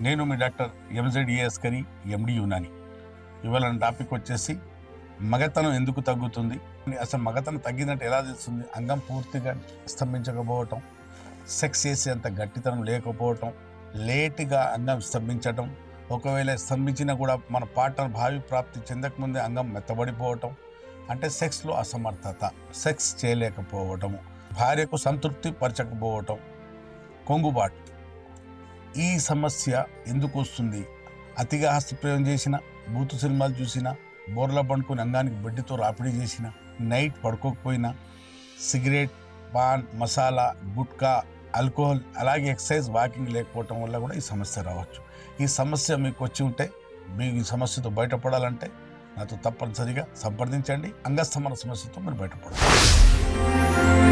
నేను మీ doctor MZ Askari MD Unani. ఇవాళ topic వచ్చేసి మగతనం ఎందుకు తగ్గుతుంది? అసలు మగతనం తగ్గిందంటే ఎలా తెలుస్తుంది? అంగం పూర్తిగా స్తంభించకపోవటం సెక్స్ చేసేంత గట్టితనం లేకపోవటం లేటుగా అంగం స్తంభించటం ఒకవేళ స్తంభించినా కూడా మన పార్ట్నర్ భావి ప్రాప్తి చెందకముందే అంగం మెత్తబడిపోవటం అంటే సెక్స్లో అసమర్థత సెక్స్ చేయలేకపోవటము భార్యకు సంతృప్తి పరచకపోవటం కొంగుబాటు. ఈ సమస్య ఎందుకు వస్తుంది? అతిగా హస్తప్రయోగం చేసిన బూతు సినిమాలు చూసిన బోర్ల పండుకొని అంగానికి బెడ్డితో రాపిడి చేసిన నైట్ పడుకోకపోయినా సిగరెట్ పాన్ మసాలా గుట్కా ఆల్కహాల్ అలాగే ఎక్సర్సైజ్ వాకింగ్ లేకపోవటం వల్ల కూడా ఈ సమస్య రావచ్చు. ఈ సమస్య మీకు వచ్చి ఉంటే మీకు ఈ సమస్యతో బయటపడాలంటే నాతో తప్పనిసరిగా సంప్రదించండి. అంగస్తమన సమస్యతో మీరు బయటపడాలి